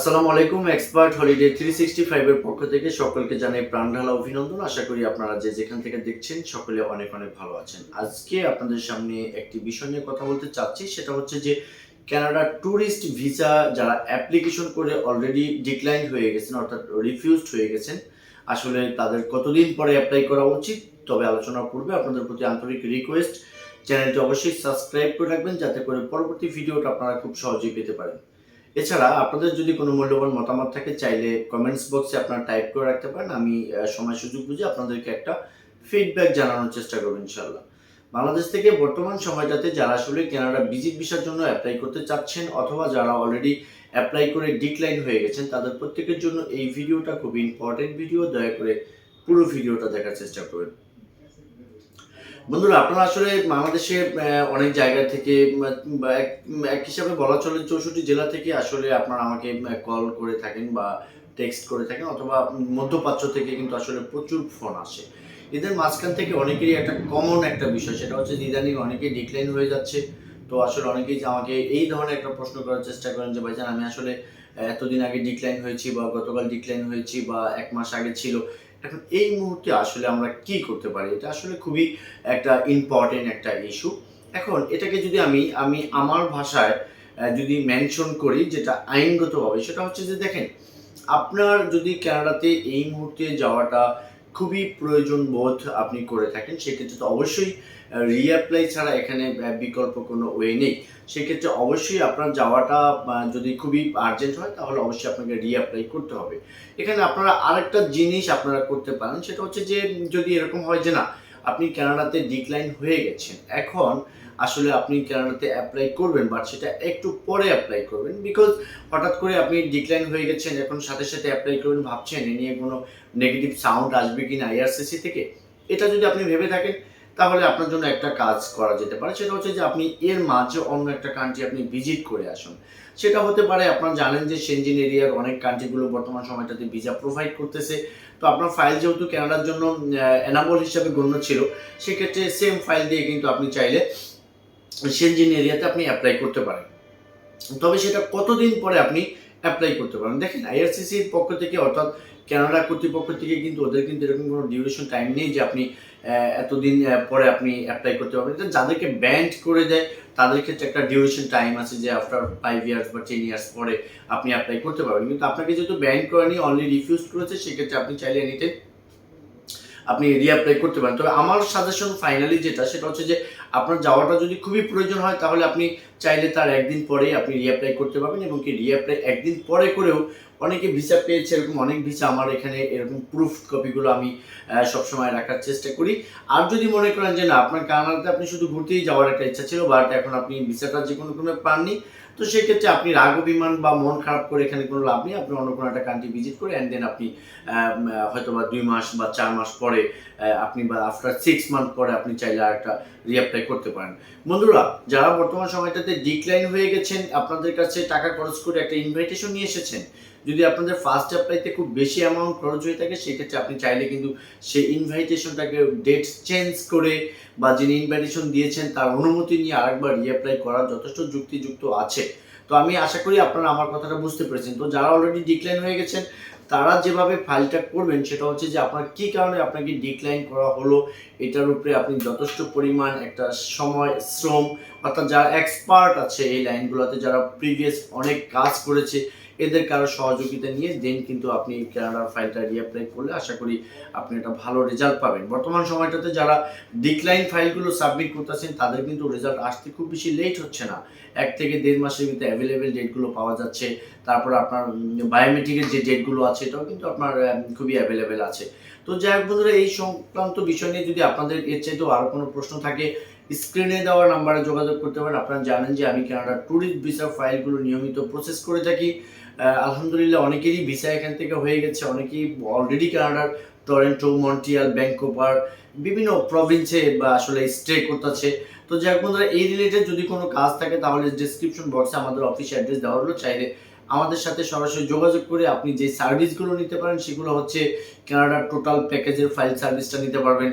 আসসালামু আলাইকুম expert holiday three sixty ফাইভের পক্ষ থেকে সকলকে জানাই প্রাণঢালা অভিনন্দন। আশা করি আপনারা যে যেখান থেকে দেখছেন সকলে অনেক অনেক ভালো আছেন। আজকে আপনাদের সামনে একটি বিষয় নিয়ে কথা বলতে চাচ্ছি, সেটা হচ্ছে যে কানাডা ট্যুরিস্ট ভিসা যারা অ্যাপ্লিকেশন করে অলরেডি ডিক্লাইন হয়ে গেছেন, অর্থাৎ রিফিউজড হয়ে গেছেন, আসলে তাদের কতদিন পরে অ্যাপ্লাই করা উচিত? তবে আলোচনা করবে আপনাদের প্রতি আন্তরিক রিকোয়েস্ট চ্যানেলটি অবশ্যই সাবস্ক্রাইব করে রাখবেন, যাতে করে পরবর্তী ভিডিওটা আপনারা খুব সহজেই পেতে পারেন। এছাড়া আপনাদের যদি কোনো মূল্যবান মতামত থাকে, চাইলে কমেন্টস বক্সে আপনারা টাইপ করে রাখতে পারেন। আমি সময় সুযোগ বুঝে আপনাদেরকে একটা ফিডব্যাক জানানোর চেষ্টা করব ইনশাল্লাহ বাংলাদেশ থেকে বর্তমান সময়টাতে যারা আসলে কানাডা ভিজিট ভিসার জন্য অ্যাপ্লাই করতে চাচ্ছেন অথবা যারা অলরেডি অ্যাপ্লাই করে ডিক্লাইন হয়ে গেছেন, তাদের প্রত্যেকের জন্য এই ভিডিওটা খুব ইম্পর্টেন্ট ভিডিও দয়া করে পুরো ভিডিওটা দেখার চেষ্টা করবেন। বন্ধুরা, আপনারা আসলে বাংলাদেশে অনেক জায়গা থেকে এক হিসাবে বলা চলে চৌষট্টি জেলা থেকে আসলে আপনারা আমাকে কল করে থাকেন বা টেক্সট করে থাকেন অথবা মধ্যপ্রাচ্য থেকে কিন্তু আসলে প্রচুর ফোন আসে। এদের মাঝখান থেকে অনেকেরই একটা কমন একটা বিষয়, সেটা হচ্ছে ইদানিং অনেকেই ডিক্লাইন হয়ে যাচ্ছে। তো আসলে অনেকেই আমাকে এই ধরনের একটা প্রশ্ন করার চেষ্টা করেন যে, ভাইজান, আমি আসলে এতদিন আগে ডিক্লাইন হয়েছি বা গতকাল ডিক্লাইন হয়েছি বা এক মাস আগে ছিল। এখন এই মুহূর্তে আসলে আমরা কি করতে পারি? এটা আসলে খুবই একটা ইম্পর্টেন্ট একটা ইস্যু এখন এটাকে যদি আমি আমি আমার ভাষায় যদি মেনশন করি যেটা আইনগতভাবে, সেটা হচ্ছে যে দেখেন, আপনার যদি কানাডাতে এই মুহূর্তে যাওয়াটা খুবই প্রয়োজন বোধ আপনি করে থাকেন, সেক্ষেত্রে তো অবশ্যই রিঅ্যাপ্লাই ছাড়া এখানে বিকল্প কোনো ওয়ে নেই। সেক্ষেত্রে অবশ্যই আপনার যাওয়াটা যদি খুবই আর্জেন্ট হয়, তাহলে অবশ্যই আপনাকে রিঅ্যাপ্লাই করতে হবে। এখানে আপনারা আরেকটা জিনিস আপনারা করতে পারেন, সেটা হচ্ছে যে, যদি এরকম হয় যে না, আপনি কানাডাতে ডিক্লাইন হয়ে গেছেন, এখন আসলে আপনি কানাডাতে অ্যাপ্লাই করবেন বাট সেটা একটু পরে অ্যাপ্লাই করবেন বিকজ হঠাৎ করে আপনি ডিক্লাইন হয়ে গেছেন, এখন সাথে সাথে অ্যাপ্লাই করবেন ভাবছেন, এ নিয়ে কোনো নেগেটিভ সাউন্ড আসবে কি না আইআরসিসি থেকে? এটা যদি আপনি ভেবে থাকেন, তাহলে আপনার জন্য একটা কাজ করা যেতে পারে, সেটা হচ্ছে যে আপনি এর মাঝে অন্য একটা কান্ট্রি আপনি ভিজিট করে আসুন। সেটা হতে পারে, আপনারা জানেন যে সেনজিন এরিয়ার অনেক কান্ট্রিগুলো বর্তমান সময়টাতে ভিসা প্রোভাইড করতেছে। তো আপনার ফাইল যেহেতু কানাডার জন্য এনাবল হিসাবে গণ্য ছিল, সেক্ষেত্রে সেম ফাইল দিয়ে কিন্তু আপনি চাইলে সেনজিন এরিয়াতে আপনি অ্যাপ্লাই করতে পারেন। তবে সেটা কতদিন পরে আপনি অ্যাপ্লাই করতে পারেন? দেখেন আইআরসিসির পক্ষ থেকে অর্থাৎ কানাডা কর্তৃপক্ষ থেকে কিন্তু ওদের কিন্তু এরকম কোনো ডিউরেশন টাইম নেই যে আপনি এতদিন পরে আপনি অ্যাপ্লাই করতে পারবেন। যাদেরকে ব্যান্ড করে দেয়, তাদের ক্ষেত্রে একটা ডিউরেশন টাইম আছে যে আফটার ফাইভ ইয়ার্স বা টেন ইয়ার্স পরে আপনি অ্যাপ্লাই করতে পারবেন। কিন্তু আপনাকে যেহেতু ব্যান্ড করেনি অনলি রিফিউজ করেছে, সেক্ষেত্রে আপনি চাইলে এনিতে আপনি রিঅ্যাপ্লাই করতে পারেন। তবে আমার সাজেশন ফাইনালি যেটা, সেটা হচ্ছে যে আপনার যাওয়াটা যদি খুবই প্রয়োজন হয়, তাহলে আপনি চাইলে তার একদিন পরেই আপনি রিঅ্যাপ্লাই করতে পারবেন এবং কি রিঅ্যাপ্লাই একদিন পরে করেও অনেকে ভিসা পেয়েছে, এরকম অনেক ভিসা আমার এখানে এরকম প্রুফ কপিগুলো আমি সবসময় রাখার চেষ্টা করি। আর যদি মনে করেন যে না, আপনার কানাডাতে আপনি শুধু ঘুরতেই যাওয়ার একটা ইচ্ছা ছিল বাট এখন আপনি ভিসাটা যে কোনো কোনো পাননি তো সেক্ষেত্রে আপনি রাগ অভিমান বা মন খারাপ করে এখানে কোনো লাভ নেই। আপনি অন্য কোনো একটা কান্ট্রি ভিজিট করে অ্যান্ড দেন আপনি হয়তো বা দুই মাস বা চার মাস পরে আপনি বা আফটার সিক্স মান্থ পরে আপনি চাইলে আর একটা রিঅ্যাপ্লাই করতে পারেন। বন্ধুরা, যারা বর্তমান সময়টাতে ডিক্লাইন হয়ে গেছেন, আপনাদের কাছে টাকা খরচ করে একটা ইনভাইটেশন নিয়ে এসেছেন যদি আপনাদের ফার্স্ট অ্যাপ্লাইতে খুব বেশি অ্যামাউন্ট খরচ হয়ে থাকে, সেক্ষেত্রে আপনি চাইলে কিন্তু সেই ইনভাইটেশনটাকে ডেট চেঞ্জ করে বা যিনি ইনভাইটেশন দিয়েছেন, তার অনুমতি নিয়ে আরেকবার রিঅ্যাপ্লাই করার যথেষ্ট যুক্তিযুক্ত আছে। তো আমি আশা করি আপনারা আমার কথাটা বুঝতে পেরেছেন। তো যারা অলরেডি ডিক্লাইন হয়ে গেছেন, তারা যেভাবে ফাইলটা করবেন, সেটা হচ্ছে যে আপনার কি কারণে আপনাকে ডিক্লাইন করা হলো, এটার উপরে আপনি যথেষ্ট পরিমাণ একটা সময়, শ্রম, অর্থাৎ যারা এক্সপার্ট আছে এই লাইনগুলোতে যারা প্রিভিয়াস অনেক কাজ করেছে এদের কারও সহযোগিতা নিয়ে দেন কিন্তু আপনি ক্যানাডার ফাইলটা রিঅ্যাপ্লাই করলে আশা করি আপনি একটা ভালো রেজাল্ট পাবেন। বর্তমান সময়টাতে যারা ডিক্লাইন ফাইলগুলো সাবমিট করতেছেন, তাদের কিন্তু রেজাল্ট আসতে খুব বেশি লেট হচ্ছে না। এক থেকে দেড় মাসের ভিতরে অ্যাভেলেবেল ডেটগুলো পাওয়া যাচ্ছে। তারপর আপনার বায়োমেট্রিকের যে ডেটগুলো আছে, এটাও কিন্তু আপনার খুবই অ্যাভেলেবেল আছে। তো যাই হোক বন্ধুরা, এই সংক্রান্ত বিষয় নিয়ে যদি আপনাদের এর চাইতেও আরও কোনো প্রশ্ন থাকে স্ক্রিনে দেওয়া নাম্বারে যোগাযোগ করতে পারেন। আপনারা জানেন যে আমি কানাডার ট্যুরিস্ট ভিসা ফাইলগুলো নিয়মিত প্রসেস করে থাকি। আলহামদুলিল্লাহ অনেকেরই ভিসা এখান থেকে হয়ে গেছে। অনেকেই অলরেডি কানাডার টরেন্টো, মন্ট্রিয়াল ব্যাঙ্কোভার বিভিন্ন প্রভিন্সে বা আসলে স্টে করতেছে। তো যাই হোক বন্ধুরা, এই রিলেটেড যদি কোনো কাজ থাকে, তাহলে ডিসক্রিপশন বক্সে আমাদের অফিস অ্যাড্রেস দেওয়া হলো। চাইলে আমাদের সাথে সরাসরি যোগাযোগ করে আপনি যে সার্ভিসগুলো নিতে পারেন, সেগুলো হচ্ছে কানাডার টোটাল প্যাকেজের ফাইল সার্ভিসটা নিতে পারবেন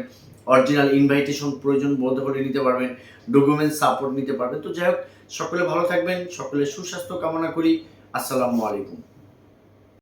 অরিজিনাল ইনভাইটেশন প্রয়োজন বোধ হলে নিতে পারবেন ডকুমেন্ট সাপোর্ট নিতে পারবেন। তো যাই হোক, সকলে ভালো থাকবেন সকলে সুস্বাস্থ্য কামনা করি। আসসালামু আলাইকুম।